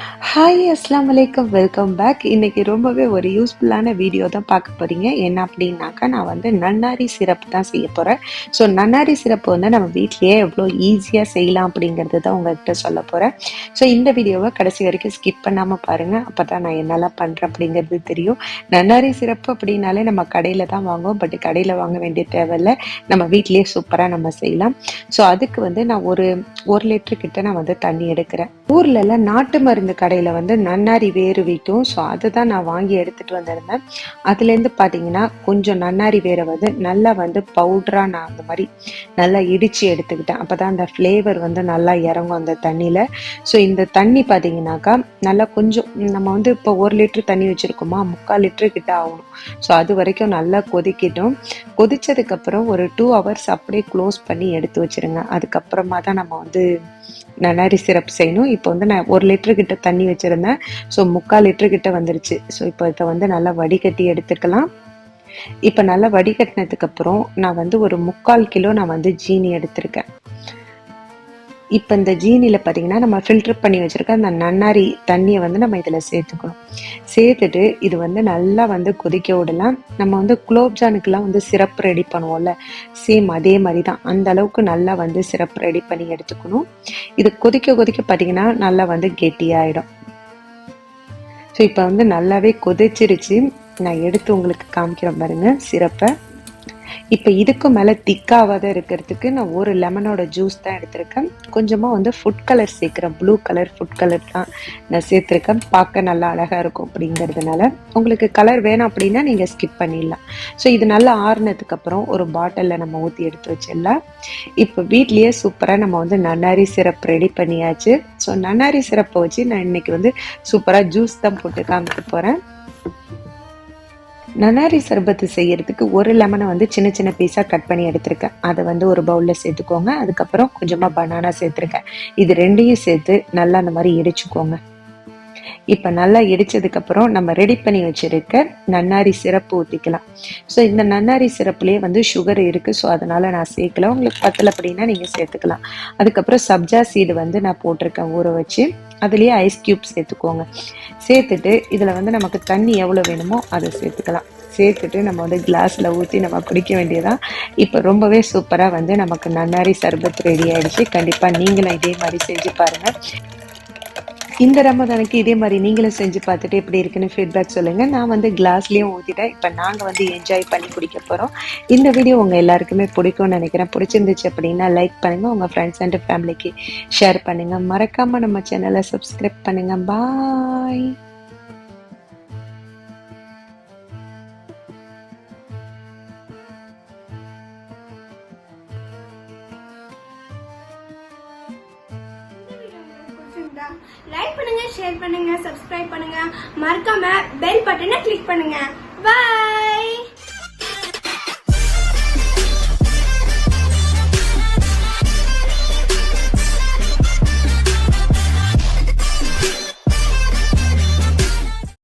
Hi அஸ்லாம் வலைக்கம் welcome back இன்னைக்கு ரொம்பவே ஒரு யூஸ்ஃபுல்லான வீடியோ தான் பார்க்க போறீங்க. என்ன அப்படின்னாக்கா நான் வந்து நன்னாரி சிறப்பு தான் செய்ய போறேன். ஸோ நன்னாரி சிறப்பு வந்து நம்ம வீட்லேயே எவ்வளோ ஈஸியாக செய்யலாம் அப்படிங்கிறது தான் உங்ககிட்ட சொல்ல போறேன். ஸோ இந்த வீடியோவை கடைசி வரைக்கும் ஸ்கிப் பண்ணாம பாருங்க. அப்பதான் நான் என்னெல்லாம் பண்றேன் அப்படிங்கிறது தெரியும். நன்னாரி சிறப்பு அப்படின்னாலே நம்ம கடையில் தான் வாங்குவோம். பட் கடையில் வாங்க வேண்டிய தேவையில்லை. நம்ம வீட்லேயே சூப்பராக நம்ம செய்யலாம். ஸோ அதுக்கு வந்து நான் ஒரு ஒரு லிட்டரு கிட்ட நான் வந்து தண்ணி எடுக்கிறேன். ஊர்ல எல்லாம் நாட்டு மருந்து கடையில வந்து நன்னாரி வேறு விற்கும் ஸோ அதை தான் நான் வாங்கி எடுத்துட்டு வந்திருந்தேன். அதுலேருந்து பார்த்தீங்கன்னா கொஞ்சம் நன்னாரி வேரை வந்து நல்லா வந்து பவுடரா நான் அந்த மாதிரி நல்லா இடிச்சு எடுத்துக்கிட்டேன். அப்பதான் அந்த ஃப்ளேவர் வந்து நல்லா இறங்கும் அந்த தண்ணியில. ஸோ இந்த தண்ணி பார்த்தீங்கன்னாக்கா நல்லா கொஞ்சம் நம்ம வந்து இப்போ ஒரு லிட்டர் தண்ணி வச்சிருக்கோமா முக்கால் லிட்டரு கிட்ட ஆகணும். ஸோ அது வரைக்கும் நல்லா கொதிக்கட்டும். கொதிச்சதுக்கு அப்புறம் ஒரு டூ ஹவர்ஸ் அப்படியே க்ளோஸ் பண்ணி எடுத்து வச்சிருங்க. அதுக்கப்புறமா தான் நம்ம வந்து நன்னாரி சிரப் செய்யணும். இப்போ வந்து நான் ஒரு லிட்டர் கிட்ட தண்ணி வச்சிருந்தேன். ஸோ முக்கால் லிட்டர் கிட்ட வந்துருச்சு. ஸோ இப்போ இதை வந்து நல்லா வடிகட்டி எடுத்துக்கலாம். இப்போ நல்லா வடிகட்டினதுக்கு அப்புறம் நான் வந்து ஒரு முக்கால் கிலோ நான் வந்து ஜீனி எடுத்திருக்கேன். இப்போ இந்த ஜீனியில் பார்த்தீங்கன்னா நம்ம ஃபில்டர் பண்ணி வச்சுருக்க அந்த நன்னாரி தண்ணியை வந்து நம்ம இதில் சேர்த்துக்கணும். சேர்த்துட்டு இது வந்து நல்லா வந்து கொதிக்க விடலாம். நம்ம வந்து குலோப்ஜானுக்கெல்லாம் வந்து சிரப் ரெடி பண்ணுவோம்ல. சேம் அதே மாதிரி தான் அந்த அளவுக்கு நல்லா வந்து சிரப் ரெடி பண்ணி எடுத்துக்கணும். இது கொதிக்க கொதிக்க பார்த்தீங்கன்னா நல்லா வந்து கெட்டியாயிடும். ஸோ இப்போ வந்து நல்லாவே கொதிச்சிருச்சு. நான் எடுத்து உங்களுக்கு காமிக்கிறேன் பாருங்கள் சிரப்பை. இப்போ இதுக்கு மேலே திக்காவாத இருக்கிறதுக்கு நான் ஒரு லெமனோட ஜூஸ் தான் எடுத்திருக்கேன். கொஞ்சமாக வந்து ஃபுட் கலர் சேர்க்குறேன். ப்ளூ கலர் ஃபுட் கலர் தான் நான் சேர்த்துருக்கேன். பார்க்க நல்லா அழகாக இருக்கும் அப்படிங்கிறதுனால. உங்களுக்கு கலர் வேணாம் அப்படின்னா நீங்கள் ஸ்கிப் பண்ணிடலாம். ஸோ இது நல்லா ஆறுனதுக்கப்புறம் ஒரு பாட்டிலில் நம்ம ஊற்றி எடுத்து வச்சிடலாம். இப்போ வீட்லேயே சூப்பராக நம்ம வந்து நன்னாரி சிரப் ரெடி பண்ணியாச்சு. ஸோ நன்னாரி சிரப்பை வச்சு நான் இன்னைக்கு வந்து சூப்பராக ஜூஸ் தான் போட்டு காமிக்க போகிறேன் நன்னாரி சர்பத்து செய்யறதுக்கு ஒரு லெமனை வந்து சின்ன சின்ன பீஸாக கட் பண்ணி எடுத்திருக்கேன். அதை வந்து ஒரு பவுலில் சேர்த்துக்கோங்க. அதுக்கப்புறம் கொஞ்சமாக பனானா சேர்த்துருக்கேன். இது ரெண்டையும் சேர்த்து நல்லா அந்த மாதிரி இடிச்சுக்கோங்க. இப்போ நல்லா இடித்ததுக்கப்புறம் நம்ம ரெடி பண்ணி வச்சிருக்க நன்னாரி சிறப்பு ஊற்றிக்கலாம் ஸோ இந்த நன்னாரி சிறப்புலேயே வந்து சுகர் இருக்குது ஸோ அதனால் நான் சேர்க்கல. உங்களுக்கு பத்தலை அப்படின்னா நீங்கள் சேர்த்துக்கலாம். அதுக்கப்புறம் சப்ஜா சீடு வந்து நான் போட்டிருக்கேன். ஊற வச்சு. அதுலேயே ஐஸ் கியூப் சேர்த்துக்கோங்க. சேர்த்துட்டு இதில் வந்து நமக்கு தண்ணி எவ்வளோ வேணுமோ அதை சேர்த்துக்கலாம். சேர்த்துட்டு நம்ம வந்து கிளாஸில் ஊற்றி நம்ம குடிக்க வேண்டியதான் இப்போ ரொம்பவே சூப்பராக வந்து நமக்கு நன்னாரி சர்பத் ரெடி ஆகிடுச்சு கண்டிப்பாக நீங்களும் இதே மாதிரி செஞ்சு பாருங்கள் இந்த ரமதானுக்கு இதே மாதிரி நீங்களும் செஞ்சு பார்த்துட்டு எப்படி இருக்குன்னு ஃபீட்பேக் சொல்லுங்கள் நான் வந்து கிளாஸ்லேயும் ஊற்றிட்டேன் இப்போ நாங்கள் வந்து என்ஜாய் பண்ணி குடிக்க போகிறோம் இந்த வீடியோ உங்கள் எல்லாருக்குமே பிடிக்கும்னு நினைக்கிறேன். பிடிச்சிருந்துச்சு அப்படின்னா லைக் பண்ணுங்கள் உங்கள் ஃப்ரெண்ட்ஸ் அண்ட் ஃபேமிலிக்கு ஷேர் பண்ணுங்கள் மறக்காமல் நம்ம சேனலை சப்ஸ்கிரைப் பண்ணுங்கள் பாய் லைக் பண்ணுங்க ஷேர் பண்ணுங்க சப்ஸ்கிரைப் பண்ணுங்க. மறக்காம பெல் பட்டனை கிளிக் பண்ணுங்க. பாய்